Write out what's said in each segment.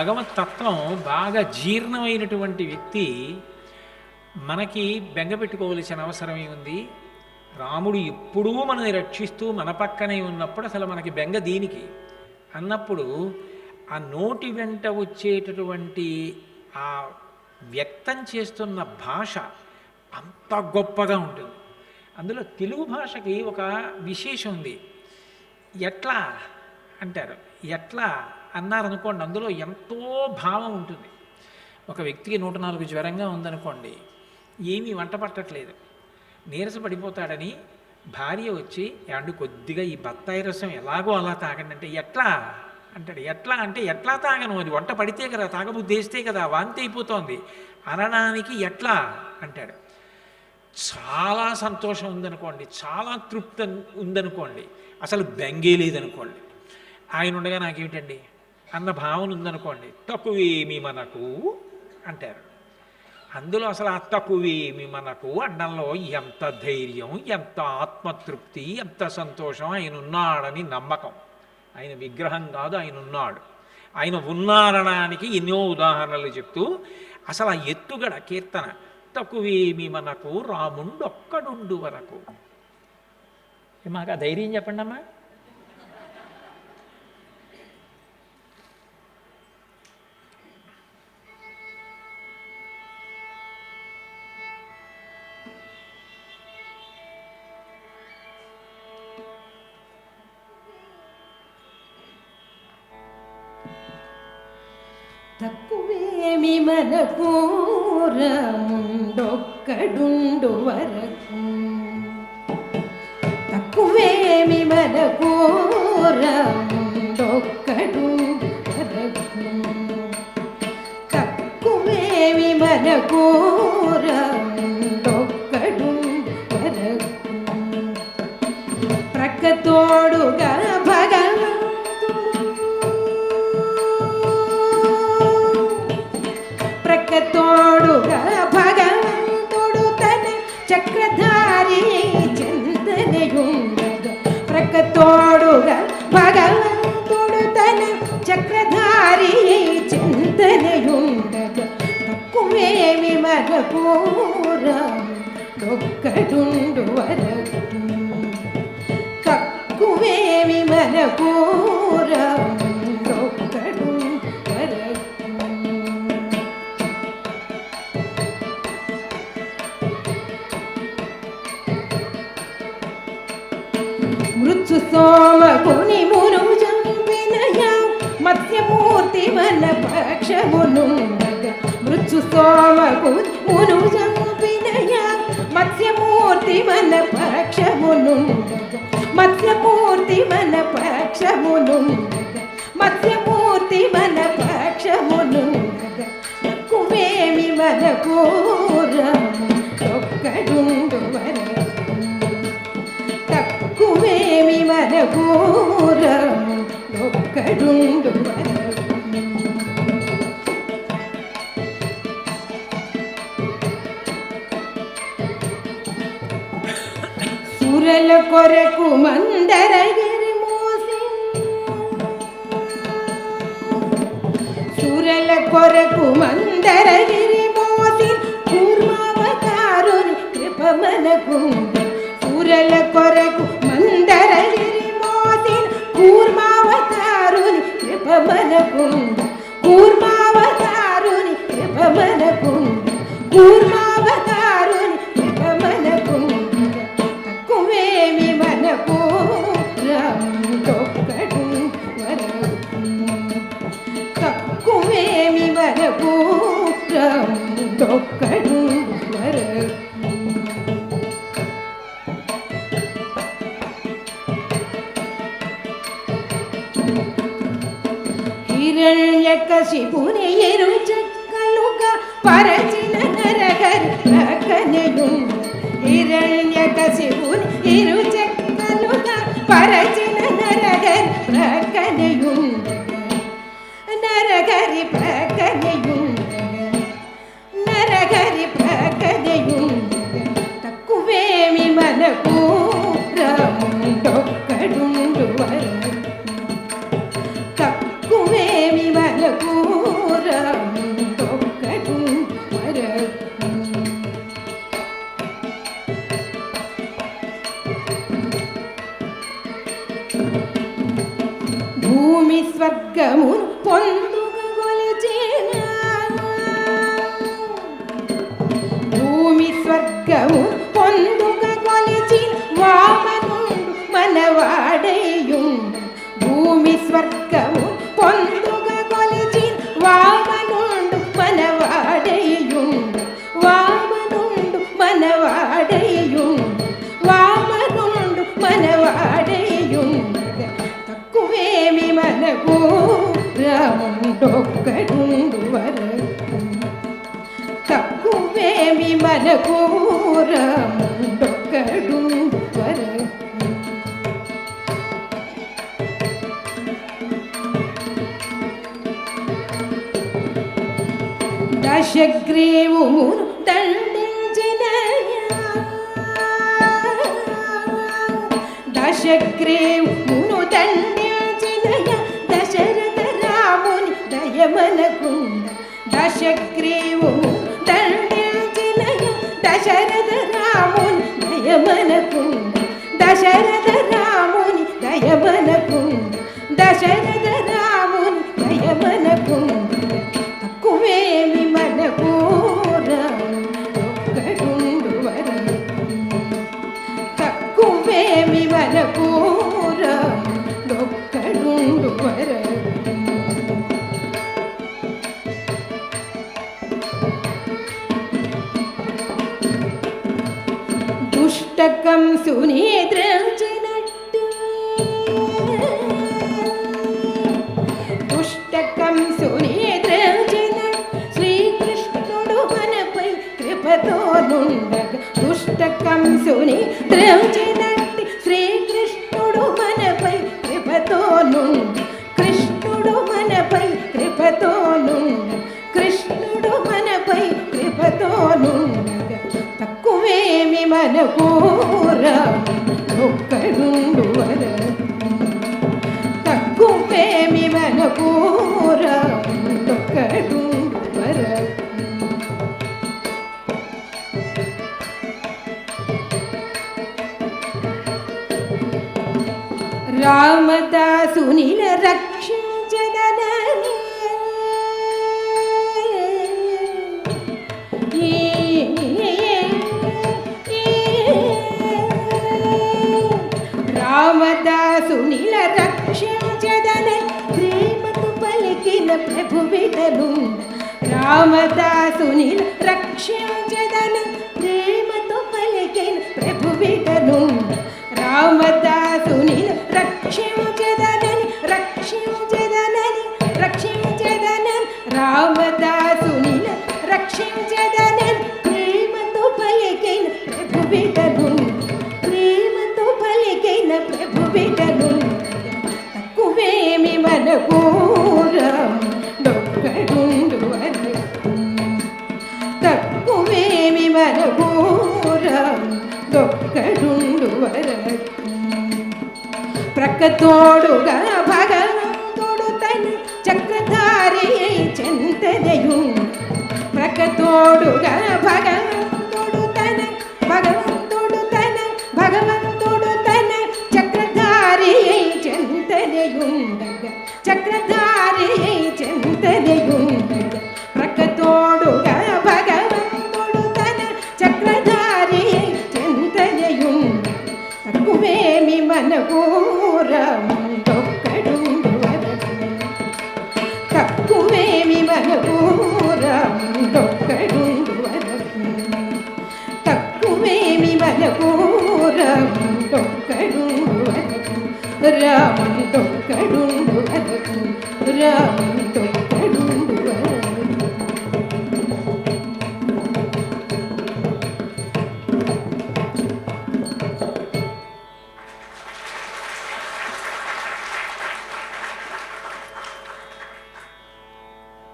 భగవత్ తత్వం బాగా జీర్ణమైనటువంటి వ్యక్తి మనకి బెంగ పెట్టుకోవలసిన అవసరమే ఉంది రాముడు ఎప్పుడూ మనని రక్షిస్తూ మన పక్కనే ఉన్నప్పుడు అసలు మనకి బెంగ దీనికి. అన్నప్పుడు ఆ నోటి వెంట వచ్చేటటువంటి ఆ వ్యక్తం చేస్తున్న భాష అంత గొప్పగా ఉంటుంది. అందులో తెలుగు భాషకి ఒక విశేషం ఉంది. ఎట్లా అంటారు? ఎట్లా అన్నారనుకోండి అందులో ఎంతో భావం ఉంటుంది. ఒక వ్యక్తికి నూట నాలుగు జ్వరంగా ఉందనుకోండి ఏమీ వంట పట్టట్లేదు. నీరస పడిపోతాడని భార్య వచ్చి ఏమండి కొద్దిగా ఈ బత్తాయి రసం ఎలాగో అలా తాగండి. అంటే ఎట్లా? అంటాడు. ఎట్లా అంటే ఎట్లా తాగను? అది వంట పడితే కదా తాగబుద్దేస్తే కదా వాంతి అయిపోతోంది. అనడానికి ఎట్లా? అంటాడు. చాలా సంతోషం ఉందనుకోండి చాలా తృప్తి ఉందనుకోండి అసలు బెంగే లేదనుకోండి. ఆయన ఉండగా నాకేమిటండి? అన్న భావన ఉందనుకోండి తక్కువేమి మనకు అంటారు. అందులో అసలు ఆ తక్కువేమి మనకు అండంలో ఎంత ధైర్యం ఎంత ఆత్మతృప్తి ఎంత సంతోషం ఆయన ఉన్నాడని నమ్మకం. ఆయన విగ్రహం కాదు ఆయన ఉన్నాడు ఆయన ఉన్నారనడానికి ఎన్నో ఉదాహరణలు చెప్తూ అసలు ఆ ఎత్తుగడ కీర్తన తక్కువేమి మనకు రాముండొక్కడుండు వరకు. మాకు ఆ ధైర్యం చెప్పండి అమ్మా తక్కువేమి మనకు రాముండొక్కడుండు వరకు తక్కువేమి మనకు రాముండొక్కడుండు వరకు తక్కువేమి మనకు రాముండొక్కడుండు వరకు ప్రక్కతోడుగా తక్కువేమి ఒక్కడుండు వరకు. కక్కువేమి మనకూరా ఒక్కడు వరకు. మృత్యు సోమకుని మును చంపినయ మత్స్యమూర్తి మన పక్షమును మృత్యు సోమకుని మును చంపినయ మత్స్యమూర్తి మన పక్షమును మత్స్యమూర్తి మన పక్షమును మత్స్యమూర్తి మన పక్షమును తక్కువేమి మన రాము ఒక్కడుండు వరకు తక్కువేమి మన రాము ఒక్కడుండు వరకు ಕೊರಕು ಮಂದರಗಿರಿ ಮೂಸಿ ಸುರಲ ಕೊರಕು ಮಂದರಗಿರಿ ಮೋಸಿ ಕೂರ್ಮಾವತಾರುನಿ ಕೃಪಮನ ಕುಂದ ಸುರಲ ಕೊರಕು ಮಂದರಗಿರಿ ಮೋಸಿ ಕೂರ್ಮಾವತಾರುನಿ ಕೃಪಮನ ಕುಂದ ಕೂರ್ಮಾವತಾರುನಿ ಕೃಪಮನ ಕುಂದ ಕೂರ್ಮ ഹിരണ്യകശിപുരയരു ചക്കലുക പരചിന നരകർ കനയും ഹിരണ്യകശിപുരയരു ചക്കലുക പരചിന భూమి స్వర్గమును పొందుగొలిచిన భూమి స్వర్గము రాముడొక్కడుండు వరకు తక్కువేమి మనకు రాముండొక్కడు వరకు దశగ్రీవుమును దండించిన దశగ్రీవును దండి దయమనకుండ దశగ్రీవు దండించిన దశరథ రాముని దయమనకుండ దశరథ రాముని దయమనకుండ దశరథ దుష్టకం సునిద్రించినట్టు దుష్టకం సునిద్రించిన శ్రీకృష్ణుడు మనపై కృపతో నుండగ. పుస్తకం దుష్టకం సునిద్రించినట్టు శ్రీకృష్ణుడు మనపై కృపతో నుండ కృష్ణుడు మనపై కృపతో నుండ కృష్ణుడు మనపై కృపతో నుండ తక్కువేమి మనకు ఒక్కడుండు రామదాసునిల రక్షించదనే ప్రేమకు పలికిన ప్రభు విటను రామదాసునిల రక్షించదనని ప్రేమతో పలికిన ప్రభు రామదాసు ప్రక్కతోడుగా భగవంతుడు తను చక్రధారి చెంతదయు. ప్రక్కతోడుగా భగవంతుడు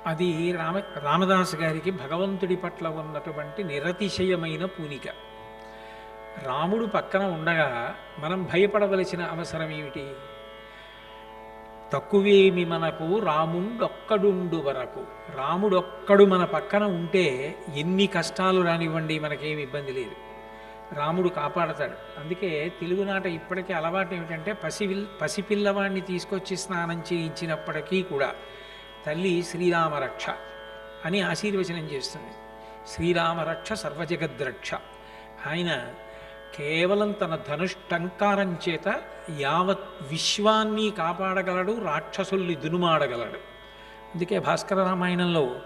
అది రామ రామదాస్ గారికి భగవంతుడి పట్ల ఉన్నటువంటి నిరతిశయమైన పూనిక. రాముడు పక్కన ఉండగా మనం భయపడవలసిన అవసరం ఏమిటి? తక్కువేమి మనకు రాముడొక్కడుండు వరకు. రాముడొక్కడు మన పక్కన ఉంటే ఎన్ని కష్టాలు రానివ్వండి మనకేమి ఇబ్బంది లేదు. రాముడు కాపాడతాడు. అందుకే తెలుగునాట ఇప్పటికీ అలవాటు ఏమిటంటే పసి పసిపిల్లవాడిని తీసుకొచ్చి స్నానం చేయించినప్పటికీ కూడా తల్లి శ్రీరామరక్ష అని ఆశీర్వచనం చేస్తుంది. శ్రీరామరక్ష సర్వజగద్రక్ష. ఆయన కేవలం తన ధనుష్టంకారం చేత యావత్ విశ్వాన్ని కాపాడగలడు రాక్షసుల్ని దునుమాడగలడు. అందుకే భాస్కర రామాయణంలో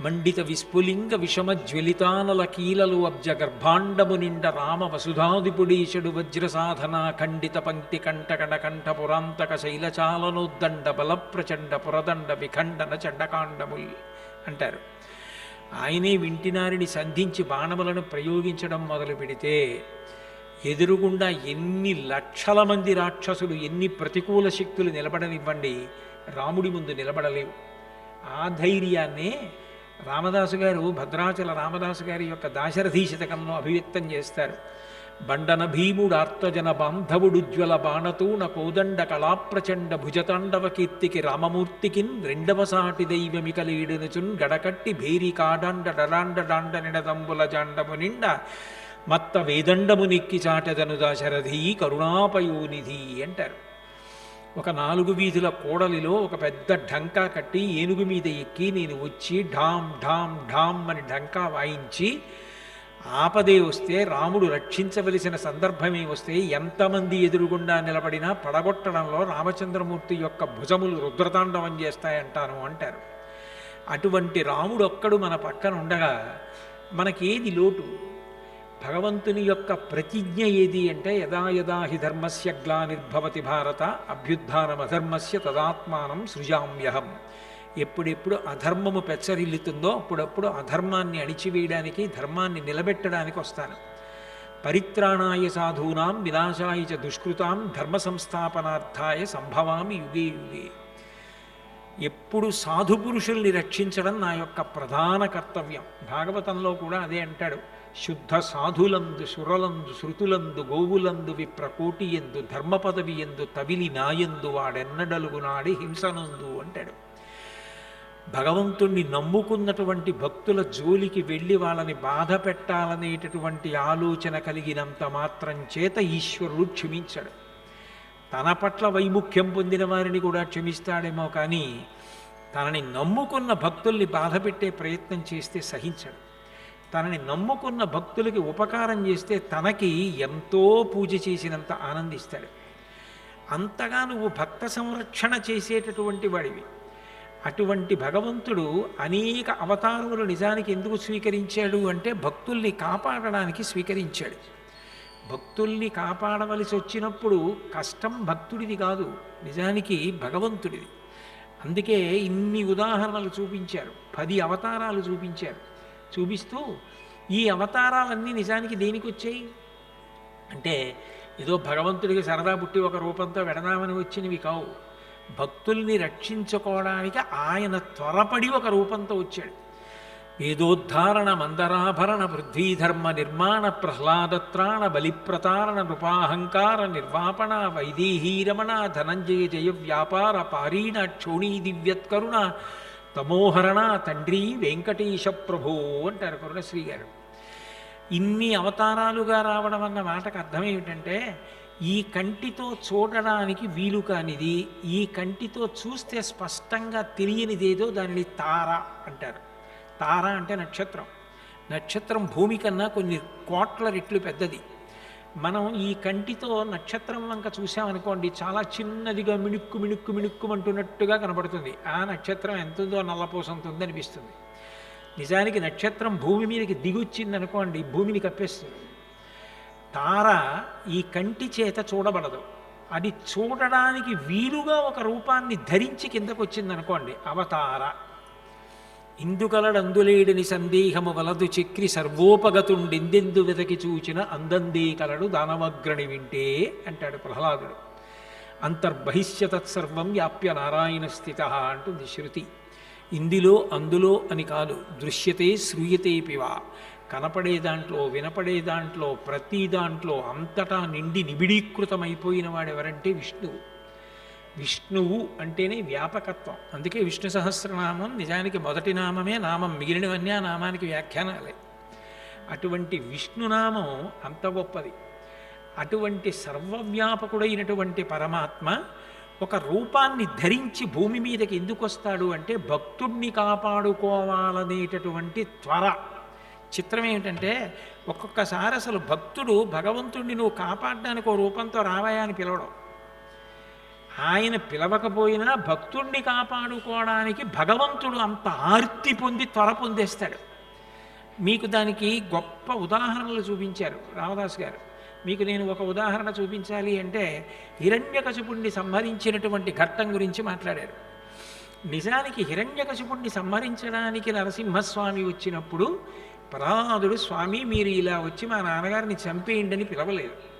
మండిత విస్ఫులింగ విషమ జ్వలితానల కీలలు అబ్జ గర్భాండము నిండ రామ వసుధాదిపుడీషడు వజ్ర సాధన ఖండిత పంక్తి కంటకణ కంఠ పురాంతక శైలచాలనోద్దండ బలప్రచండ పురదండ విఖండన చండకాండముల్ అంటారు. ఆయనే వింటినారిని సంధించి బాణములను ప్రయోగించడం మొదలు పెడితే ఎదురుగుండా ఎన్ని లక్షల మంది రాక్షసులు ఎన్ని ప్రతికూల శక్తులు నిలబడనివ్వండి రాముడి ముందు నిలబడలేవు. ఆ ధైర్యాన్నే రామదాసు గారు భద్రాచల రామదాసు గారి యొక్క దాశరథీ అభివ్యక్తం చేస్తారు. బండన భీముడు ఆర్తజన బాంధవుడుజ్వల బాణతూణ కోదండ కళాప్రచండ భుజతాండవ కీర్తికి రామమూర్తికిన్ రెండవ సాటి దైవమికలీడునుచున్ గడకట్టి భేరి కాడాండ డడాండ డాండ నిడదంబుల జాండము నిండ మత్త వేదండము నిక్కి చాటదను దాశరథి కరుణాపయోనిధి అంటారు. ఒక నాలుగు వీధుల కోడలిలో ఒక పెద్ద ఢంకా కట్టి ఏనుగు మీద ఎక్కి నేను వచ్చి ఢామ్ ఢామ్ ఢామ్ అని ఢంకా వాయించి ఆపదే వస్తే రాముడు రక్షించవలసిన సందర్భమే వస్తే ఎంతమంది ఎదురుగుండా నిలబడినా పడగొట్టడంలో రామచంద్రమూర్తి యొక్క భుజములు రుద్రతాండవం చేస్తాయంటాను అంటారు. అటువంటి రాముడు ఒక్కడు మన పక్కన ఉండగా మనకేది లోటు? భగవంతుని యొక్క ప్రతిజ్ఞ ఏది అంటే యదా యదా హి ధర్మస్య గ్లానిర్భవతి భారత అభ్యుద్ధానమధర్మస్య తదాత్మానం సృజామ్యహం. ఎప్పుడెప్పుడు అధర్మము పెచ్చరిల్లుతుందో అప్పుడప్పుడు అధర్మాన్ని అణిచివేయడానికి ధర్మాన్ని నిలబెట్టడానికి వస్తాను. పరిత్రాణాయ సాధూనాం వినాశాయ చ దుష్కృతాం ధర్మ సంస్థాపనార్థాయ సంభవామి యుగే యుగే. ఎప్పుడు సాధు పురుషుల్ని రక్షించడం నా యొక్క ప్రధాన కర్తవ్యం. భాగవతంలో కూడా అదే అంటాడు. శుద్ధ సాధులందు సురలందు శృతులందు గోవులందు విప్రకోటి ఎందు ధర్మ పదవి ఎందు తవిలి నాయందు వాడెన్నడలుగు నాడి హింసనందు అంటాడు భగవంతుణ్ణి నమ్ముకున్నటువంటి భక్తుల జోలికి వెళ్ళి వాళ్ళని బాధ పెట్టాలనేటటువంటి ఆలోచన కలిగినంత మాత్రం చేత ఈశ్వరుడు క్షమించాడు తన పట్ల వైముఖ్యం పొందిన వారిని కూడా క్షమిస్తాడేమో కానీ తనని నమ్ముకున్న భక్తుల్ని బాధ పెట్టే ప్రయత్నం చేస్తే సహించాడు తనని నమ్ముకున్న భక్తులకి ఉపకారం చేస్తే తనకి ఎంతో పూజ చేసినంత ఆనందిస్తాడు. అంతగా నువ్వు భక్త సంరక్షణ చేసేటటువంటి వాడివి. అటువంటి భగవంతుడు అనేక అవతారములు నిజానికి ఎందుకు స్వీకరించాడు అంటే భక్తుల్ని కాపాడడానికి స్వీకరించాడు. భక్తుల్ని కాపాడవలసి వచ్చినప్పుడు కష్టం భక్తుడిది కాదు నిజానికి భగవంతుడిది. అందుకే ఇన్ని ఉదాహరణలు చూపించారు పది అవతారాలు చూపించారు. చూపిస్తూ ఈ అవతారాలన్నీ నిజానికి దేనికి వచ్చాయి? అంటే ఏదో భగవంతుడికి సరదా పుట్టి ఒక రూపంతో వెడదామని వచ్చినవి కావు. భక్తుల్ని రక్షించుకోవడానికి ఆయన త్వరపడి ఒక రూపంతో వచ్చాడు. వేదోద్ధారణ మందరాభరణ పృథ్వీధర్మ నిర్మాణ ప్రహ్లాదత్రాణ బలిప్రతారణ నృపాహంకార నిర్వాపణ వైదేహీరమణ ధనంజయ జయ వ్యాపార పారీణ క్షోణీ దివ్యత్కరుణ తమోహరణ తండ్రి వెంకటేశ ప్రభు అంటారు కరుణశ్రీ గారు. ఇన్ని అవతారాలుగా రావడం అన్న మాటకు అర్థం ఏమిటంటే ఈ కంటితో చూడడానికి వీలు కానిది ఈ కంటితో చూస్తే స్పష్టంగా తెలియనిదేదో దానిని తార అంటారు. తార అంటే నక్షత్రం. నక్షత్రం భూమి కన్నా కొన్ని కోట్ల రెట్లు పెద్దది. మనం ఈ కంటితో నక్షత్రం వంక చూసామనుకోండి చాలా చిన్నదిగా మిణుక్కు మిణుక్కు మిణుక్కుమంటున్నట్టుగా కనబడుతుంది. ఆ నక్షత్రం ఎంతుందో నల్లపోసంత ఉందనిపిస్తుంది నిజానికి నక్షత్రం భూమి మీదకి దిగొచ్చింది అనుకోండి భూమిని కప్పేస్తుంది. తార ఈ కంటి చేత చూడబడదు. అది చూడడానికి వీలుగా ఒక రూపాన్ని ధరించి కిందకు వచ్చిందనుకోండి అవతార. ఇందుకలడందులేడిని సందేహము వలదు చక్రి సర్వోపగతుండెందెందు వెతకి చూచిన అందందే కలడు దానవగ్రణి వింటే అంటాడు ప్రహ్లాదుడు. అంతర్బహిష్య తత్సర్వం వ్యాప్య నారాయణ స్థిత అంటుంది శృతి. ఇందులో అందులో అని కాదు దృశ్యతే శ్రూయతే పివా కనపడే దాంట్లో వినపడే దాంట్లో ప్రతి దాంట్లో అంతటా నిండి నిబిడీకృతమైపోయిన వాడెవరంటే విష్ణువు. విష్ణువు అంటేనే వ్యాపకత్వం. అందుకే విష్ణు సహస్రనామం నిజానికి మొదటి నామమే నామం మిగిలినవన్నీ ఆ నామానికి వ్యాఖ్యానాలే. అటువంటి విష్ణునామం అంత గొప్పది. అటువంటి సర్వవ్యాపకుడైనటువంటి పరమాత్మ ఒక రూపాన్ని ధరించి భూమి మీదకి ఎందుకు వస్తాడు అంటే భక్తుణ్ణి కాపాడుకోవాలనేటటువంటి త్వర. చిత్రం ఏమిటంటే ఒక్కొక్కసారి అసలు భక్తుడు భగవంతుణ్ణి నువ్వు కాపాడడానికి ఓ రూపంతో రావాయని పిలవడం. ఆయన పిలవకపోయినా భక్తుణ్ణి కాపాడుకోవడానికి భగవంతుడు అంత ఆర్తి పొంది త్వర పొందేస్తాడు. మీకు దానికి గొప్ప ఉదాహరణలు చూపించారు రామదాస్ గారు. మీకు నేను ఒక ఉదాహరణ చూపించాలి అంటే హిరణ్యకశిపుణ్ణి సంహరించినటువంటి ఘట్టం గురించి మాట్లాడారు. నిజానికి హిరణ్యకశిపుణ్ణి సంహరించడానికి నరసింహస్వామి వచ్చినప్పుడు ప్రహ్లాదుడు స్వామి మీరు ఇలా వచ్చి మా నాన్నగారిని చంపేయండి అని పిలవలేదు.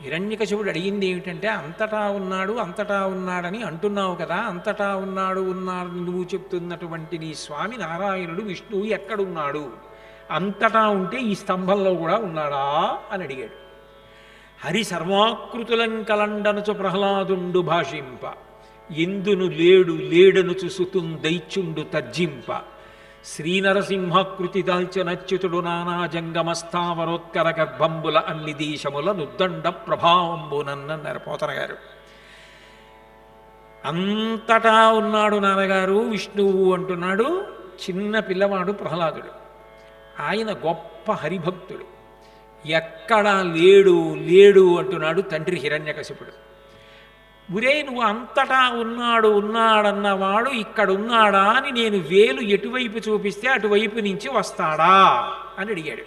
హిరణ్యకశివుడు అడిగింది ఏమిటంటే అంతటా ఉన్నాడు అంతటా ఉన్నాడని అంటున్నావు కదా అంతటా ఉన్నాడు ఉన్నాడు నువ్వు చెప్తున్నటువంటి నీ స్వామి నారాయణుడు విష్ణువు ఎక్కడున్నాడు? అంతటా ఉంటే ఈ స్తంభంలో కూడా ఉన్నాడా? అని అడిగాడు. హరి సర్వాకృతులం కలండనుచు ప్రహ్లాదుండు భాషింప ఎందును లేడు లేడనుచు సుతుం దైత్యుండు తర్జింప శ్రీనరసింహకృతి దాల్చనచ్యుతుడు నానా జంగమస్థావరోత్కర గర్భంబుల అన్ని దేశముల నుద్దండ ప్రభావంబునన్నన్నారు పోతన గారు అంతటా ఉన్నాడు నాన్నగారు విష్ణువు అంటున్నాడు చిన్న పిల్లవాడు ప్రహ్లాదుడు ఆయన గొప్ప హరిభక్తుడు ఎక్కడా లేడు లేడు అంటున్నాడు తండ్రి హిరణ్యకశిపుడు ఉరే నువ్వు అంతటా ఉన్నాడు ఉన్నాడన్నవాడు ఇక్కడ ఉన్నాడా అని నేను వేలు ఎటువైపు చూపిస్తే అటువైపు నుంచి వస్తాడా అని అడిగాడు.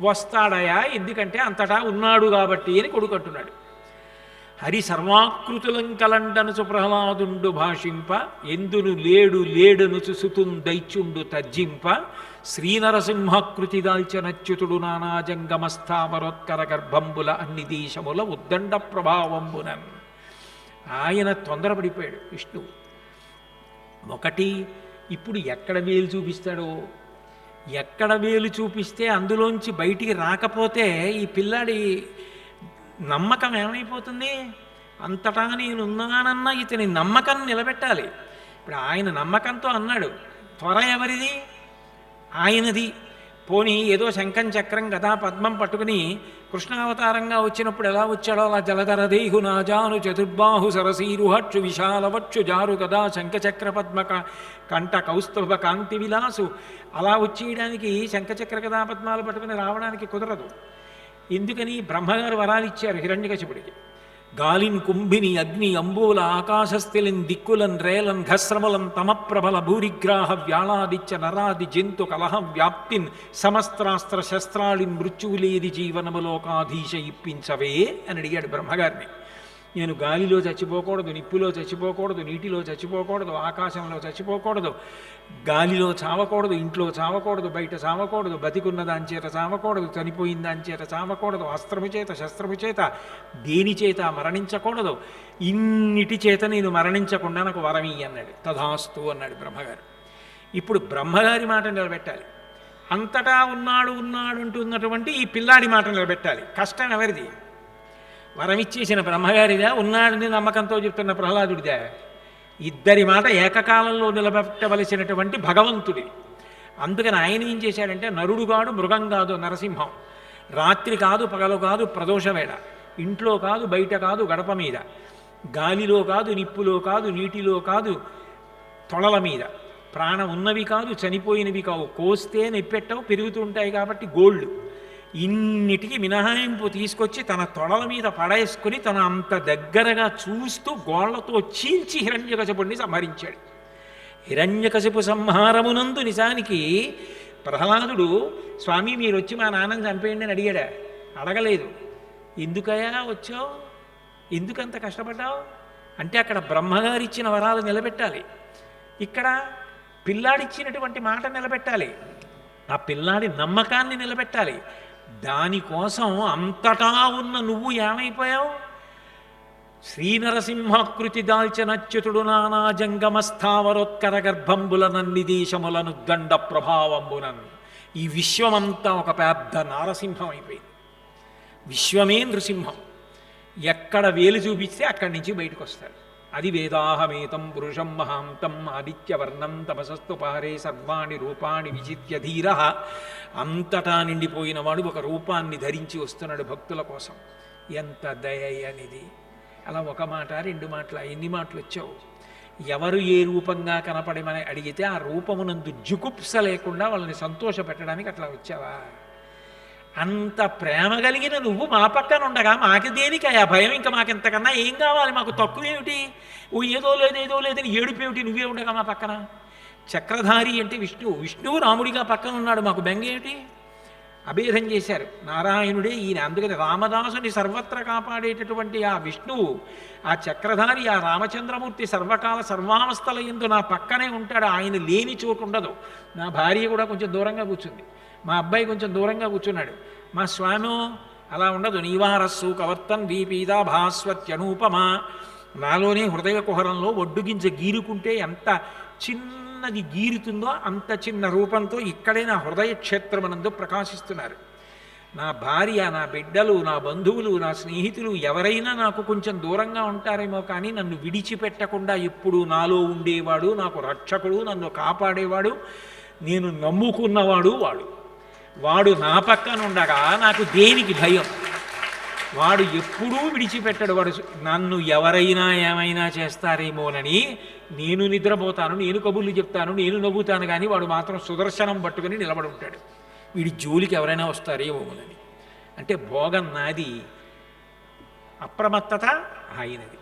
వస్తాడయా? ఎందుకంటే అంతటా ఉన్నాడు కాబట్టి అని కొడుకంటున్నాడు హరి సర్వాకృతులం కలండనుచు ప్రహ్లాదుండు భాషింప ఎందును లేడు లేడనుచు సుతుం దైత్యుండు తజ్జింప శ్రీనరసింహాకృతి దాల్చనచ్యుతుడు నానాజంగమస్థామరోత్కర గర్భంబుల అన్ని దేశముల ఉద్దండ ప్రభావంబునన్. ఆయన తొందరపడిపోయాడు విష్ణువు ఒకటి ఇప్పుడు ఎక్కడ వేలు చూపిస్తాడో? ఎక్కడ వేలు చూపిస్తే అందులోంచి బయటికి రాకపోతే ఈ పిల్లాడి నమ్మకం ఏమైపోతుంది? అంతటా నేనున్నానన్న ఇతని నమ్మకం నిలబెట్టాలి. ఇప్పుడు ఆయన నమ్మకంతో అన్నాడు త్వర ఎవరిది? ఆయనది. పోనీ ఏదో శంఖం చక్రం గదా పద్మం పట్టుకుని కృష్ణావతారంగా వచ్చినప్పుడు ఎలా వచ్చాడో అలా జలధర దేహు నాజాను చతుర్బాహు సరసీరుహక్షు విశాలవక్షు జారు గదా శంఖచక్ర పద్మ క- కంఠ కాంతి విలాసు. అలా వచ్చేయడానికి శంఖచక్ర కథా పద్మాలు పట్టుకుని రావడానికి కుదరదు. ఎందుకని బ్రహ్మగారు వరాలు ఇచ్చారు హిరణ్యకశిపుడికి. గాలిన్ కుంభిని అగ్ని అంబూల ఆకాశస్థిలిన్ దిక్కులన్ రేలన్ ఘస్రమలం తమప్రబల భూరిగ్రాహ వ్యాళాదిత్య నరాది జంతు కలహం వ్యాప్తిన్ సమస్త్రాస్త్ర శస్త్రాళిన్ మృత్యువులేది జీవనములోకాధీశ ఇప్పించవే అని అడిగాడు బ్రహ్మగారిని. నేను గాలిలో చచ్చిపోకూడదు నిప్పులో చచ్చిపోకూడదు నీటిలో చచ్చిపోకూడదు ఆకాశంలో చచ్చిపోకూడదు. గాలిలో చావకూడదు ఇంట్లో చావకూడదు బయట చావకూడదు బతికున్న దాని చేత చావకూడదు చనిపోయిన దాని చేత చావకూడదు అస్త్రము చేత శస్త్రము చేత దేని చేత మరణించకూడదు. ఇన్నిటి చేత నేను మరణించకుండా నాకు వరమి అన్నాడు. తథాస్తు అన్నాడు బ్రహ్మగారు. ఇప్పుడు బ్రహ్మగారి మాట నిలబెట్టాలి. అంతటా ఉన్నాడు ఉన్నాడు అంటున్నటువంటి ఈ పిల్లాడి మాట నిలబెట్టాలి. కష్టం ఎవరిది? వరమిచ్చేసిన బ్రహ్మగారిదా ఉన్నాడని నమ్మకంతో చెప్తున్న ప్రహ్లాదుడిదా. ఇద్దరి మాట ఏకకాలంలో నిలబెట్టవలసినటువంటి భగవంతుడి. అందుకని ఆయన ఏం చేశాడంటే నరుడు కాడు మృగం కాదు నరసింహం. రాత్రి కాదు పగలు కాదు ప్రదోషవేళ ఇంట్లో కాదు బయట కాదు గడప మీద. గాలిలో కాదు నిప్పులో కాదు నీటిలో కాదు తొడల మీద. ప్రాణం ఉన్నవి కాదు చనిపోయినవి కావు. కోస్తే నెప్పెట్టవు పెరుగుతుంటాయి కాబట్టి గోల్డ్ ఇన్నిటికి మినహాయింపు తీసుకొచ్చి తన తొడల మీద పడేసుకుని తన అంత దగ్గరగా చూస్తూ గోళ్ళతో చీల్చి హిరణ్యకశపుడిని సంహరించాడు. హిరణ్యకశపు సంహారమునందు నిజానికి ప్రహ్లాదుడు స్వామి మీరు వచ్చి మా నాన్నని చంపేయండి అని అడిగాడా? అడగలేదు. ఎందుకయా వచ్చావు? ఎందుకంత కష్టపడ్డావు? అంటే అక్కడ బ్రహ్మగారిచ్చిన వరాలు నిలబెట్టాలి. ఇక్కడ పిల్లాడిచ్చినటువంటి మాట నిలబెట్టాలి. ఆ పిల్లాడి నమ్మకాన్ని నిలబెట్టాలి. దానికోసం అంతటా ఉన్న నువ్వు ఏమైపోయావు? శ్రీనరసింహాకృతి దాల్చనచ్యుతుడు నానా జంగమస్థావరోత్కర గర్భంబుల నన్ని దేశములను దండ ప్రభావంబునన్ ఈ విశ్వమంతా ఒక పెద్ద నారసింహం అయిపోయింది విశ్వమే నృసింహం ఎక్కడ వేలు చూపిస్తే అక్కడి నుంచి బయటకు వస్తాడు అది వేదాహమేతం పురుషం మహాంతం ఆదిత్యవర్ణం తపసస్తు పారే సర్వాణి రూపాణి విజిత్య ధీర. అంతటా నిండిపోయినవాడు ఒక రూపాన్ని ధరించి వస్తున్నాడు భక్తుల కోసం. ఎంత దయనిది అలా ఒక మాట రెండు మాటలు ఎన్ని మాటలు వచ్చావు? ఎవరు ఏ రూపంగా కనపడమని అడిగితే ఆ రూపమునందు జుగుప్స లేకుండా వాళ్ళని సంతోష పెట్టడానికి అట్లా వచ్చావా? అంత ప్రేమ కలిగిన నువ్వు మా పక్కన ఉండగా మాకు దేనికి ఆ భయం? ఇంకా మాకింతకన్నా ఏం కావాలి? మాకు తక్కువ ఏమిటి? ఓ ఏదో లేదు ఏదో లేదని ఏడుపేమిటి నువ్వే ఉండగా మా పక్కన. చక్రధారి అంటే విష్ణువు విష్ణువు రాముడిగా పక్కన ఉన్నాడు. మాకు బెంగ ఏమిటి? అభేదం చేశారు. నారాయణుడే ఈయన. అందుకని రామదాసుని సర్వత్ర కాపాడేటటువంటి ఆ విష్ణువు ఆ చక్రధారి ఆ రామచంద్రమూర్తి సర్వకాల సర్వావస్థల ఎందు నా పక్కనే ఉంటాడు. ఆయన లేని చోటు ఉండదు. నా భార్య కూడా కొంచెం దూరంగా కూర్చుంది. మా అబ్బాయి కొంచెం దూరంగా కూర్చున్నాడు. మా స్వామి అలా ఉండదు. నీవారస్సు కవర్తన్ వీపీద భాస్వత్యనూపమా. నాలోనే హృదయ కుహరంలో ఒడ్డుగింజ గీరుకుంటే ఎంత చిన్నది గీరుతుందో అంత చిన్న రూపంతో ఇక్కడే నా హృదయ క్షేత్రమనందు ప్రకాశిస్తున్నారు. నా భార్య నా బిడ్డలు నా బంధువులు నా స్నేహితులు ఎవరైనా నాకు కొంచెం దూరంగా ఉంటారేమో కానీ నన్ను విడిచిపెట్టకుండా ఎప్పుడు నాలో ఉండేవాడు నాకు రక్షకుడు నన్ను కాపాడేవాడు నేను నమ్ముకున్నవాడు వాడు. వాడు నా పక్కన ఉండగా నాకు దేనికి భయం? వాడు ఎప్పుడూ విడిచిపెట్టడు. వాడు నన్ను ఎవరైనా ఏమైనా చేస్తారేమోనని నేను నిద్రపోతాను నేను కబుర్లు చెప్తాను నేను నవ్వుతాను కానీ వాడు మాత్రం సుదర్శనం పట్టుకుని నిలబడి ఉంటాడు. వీడి జోలికి ఎవరైనా వస్తారేమోనని. అంటే భోగం నాది అప్రమత్తత ఆయనది.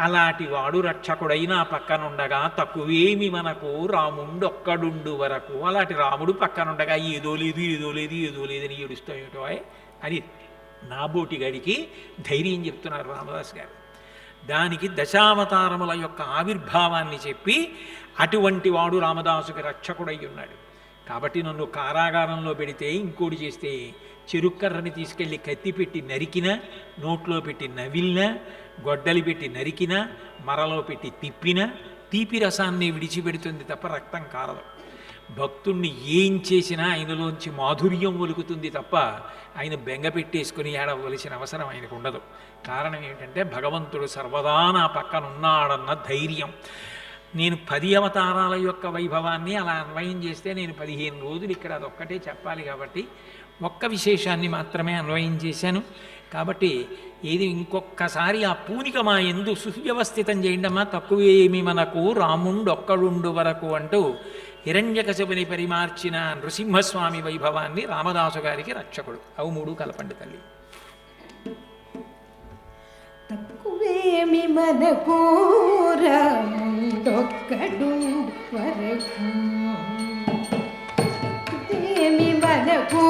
అలాంటి వాడు రక్షకుడైన పక్కనుండగా తక్కువేమి మనకు రాముండొక్కడుండు వరకు. అలాంటి రాముడు పక్కనుండగా ఏదో లేదు ఏదో లేదు ఏదో లేదని ఏడుస్తాం ఏమిటో అని నాబోటి గడికి ధైర్యం చెప్తున్నారు రామదాస్ గారు. దానికి దశావతారముల యొక్క ఆవిర్భావాన్ని చెప్పి అటువంటి వాడు రామదాసుకి రక్షకుడై ఉన్నాడు. కాబట్టి నన్ను కారాగారంలో పెడితే ఇంకోటి చేస్తే చెరుక్కర్రని తీసుకెళ్ళి కత్తి పెట్టి నరికినా నోట్లో పెట్టి నవిలినా గొడ్డలి పెట్టి నరికినా మరలో పెట్టి తిప్పినా తీపి రసాన్ని విడిచిపెడుతుంది తప్ప రక్తం కారదు. భక్తుణ్ణి ఏం చేసినా ఆయనలోంచి మాధుర్యం ఒలుకుతుంది తప్ప ఆయన బెంగ పెట్టేసుకుని ఏడవలసిన అవసరం ఆయనకు ఉండదు. కారణం ఏంటంటే భగవంతుడు సర్వదా నా పక్కన ఉన్నాడన్న ధైర్యం. నేను పది అవతారాల యొక్క వైభవాన్ని అలా అన్వయం చేస్తే నేను పదిహేను రోజులు ఇక్కడ అదొక్కటే చెప్పాలి కాబట్టి ఒక్క విశేషాన్ని మాత్రమే అన్వయం చేశాను. కాబట్టి ఏది ఇంకొక్కసారి ఆ పూనిక మా ఎందు సువ్యవస్థితం చేయండమ్మా తక్కువేమి మనకు రాముండొక్కడుండు వరకు అంటూ హిరణ్యకశపుని పరిమార్చిన నృసింహస్వామి వైభవాన్ని రామదాసు గారికి రక్షకుడు. అవు మూడు కలపండి తల్లి. తక్కువేమి మనకు రాముండొక్కడు వరకు. మనకు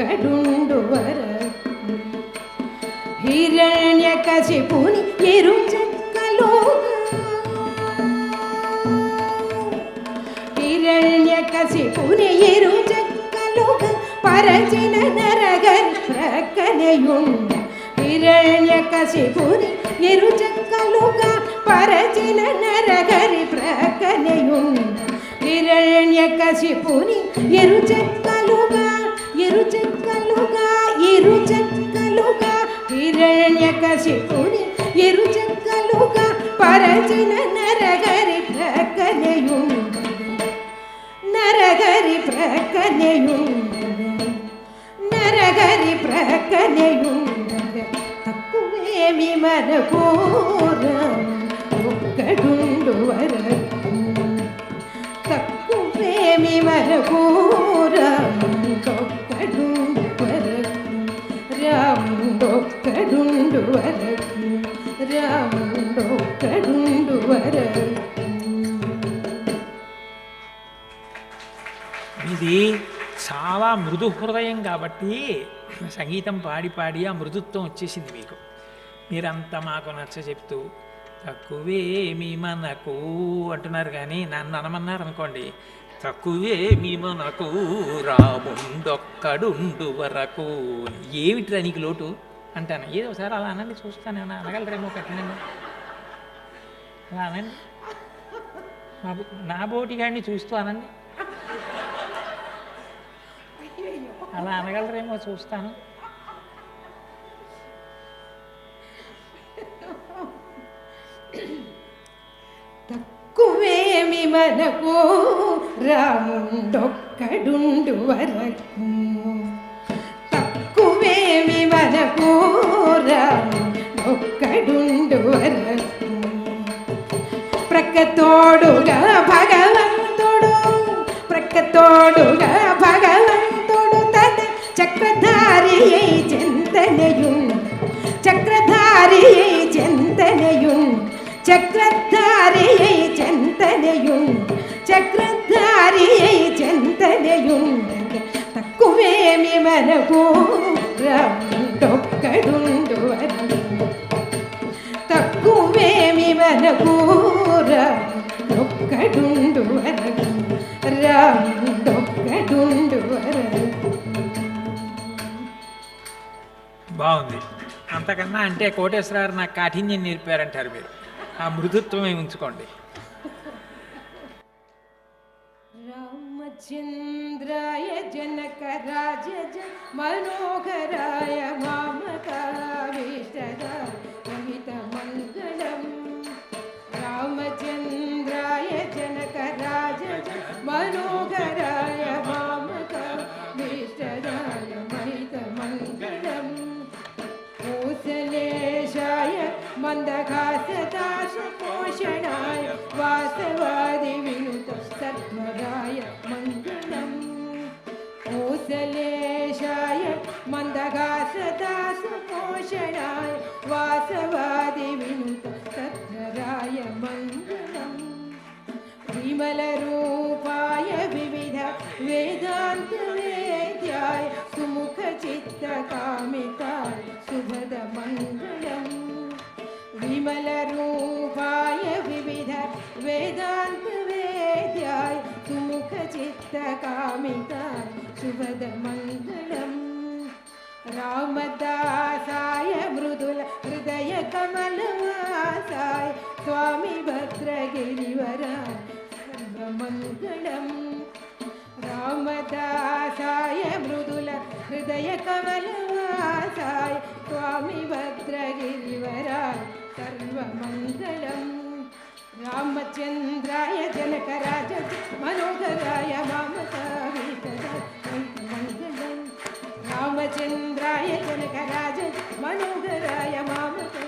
రాముండొక్కడు నరగరి ప్రక్కనయుండ తక్కువేమి మనకు ఒక్కడుండు వరకు తక్కువేమి మనకు రాముడొక్కడుండు వరకు రాముడొక్కడుండు వరకు రాముడొక్కడుండు వరకు ఇది చాలా మృదు హృదయం కాబట్టి సంగీతం పాడి పాడి ఆ మృదుత్వం వచ్చేసింది మీకు. మీరంతా మాకు నచ్చ చెప్తూ తక్కువేమి మనకు అంటున్నారు కానీ నన్ను అనమన్నారు అనుకోండి తక్కువేమి మనకు రాముండొక్కడుండు వరకు ఏమిటి నీకు లోటు? అంటాను. ఏదో ఒకసారి అలా అనండి చూస్తాను. అనగలరేమో కట్టినండి అలా అనండి. బో- నా బోటి గాడిని చూస్తూ అనండి. అలా అనగలరేమో చూస్తాను. తక్కువేమి మనకు రాముండొక్కడుండు వరకు. తక్కువేమి మనకు రాముండొక్కడుండు వరకు. ప్రక్కతోడుగా భగవంతుడు ప్రక్కతోడు చక్రధారి అయి చింతనయుండు చక్రధారి అయి చింతనయుండు చక్రధారి అయి చింతనయుండు చక్రధారి అయి చింతనయుండు తక్కువేమి మనకు రాముడొక్కడుండు బాగుంది. అంతకన్నా అంటే కోటేశ్వరారు నాకు కాఠిన్యం నేర్పారంటారు మీరు. ఆ మృదుత్వమే ఉంచుకోండి. రామచంద్రాయ జనక రాజ మనోహరాయ మామకావిష్టదాయ మంగళం. రామచంద్రాయ జనక రాజ మనోహరాయ మా मन्दगासदासुपोषणाय वासवादेवयुत सत्वय मङ्गलम्। कोसलेशाय मन्दगासदासुपोषणाय वासवादेवयुत सत्वराय मङ्गलम्। विमलरूपाय विविध वेदान्तवेद्याय सुमुखचित्तकामिकाय सुभदमन्त्रः വിമലരൂപായ വിവിധ വേദാന്ത വേദ്യായ സുമുഖ ചിത്തകാമിത ശുഭദ മംഗളം രാമദാസായ മൃദുല ഹൃദയ കമലവാസായ സ്വാമി ഭദ്രഗിരിവര സർവമംഗളം രാമദാസായ മൃദുല ഹൃദയ കമലവാസായ സ്വാമി ഭദ്രഗി హృదయ కమలవాసాయ స్వామి భద్రగిరివరాయ సర్వమంగళం రామదాసాయ మృదుల హృదయ కమలవాసాయ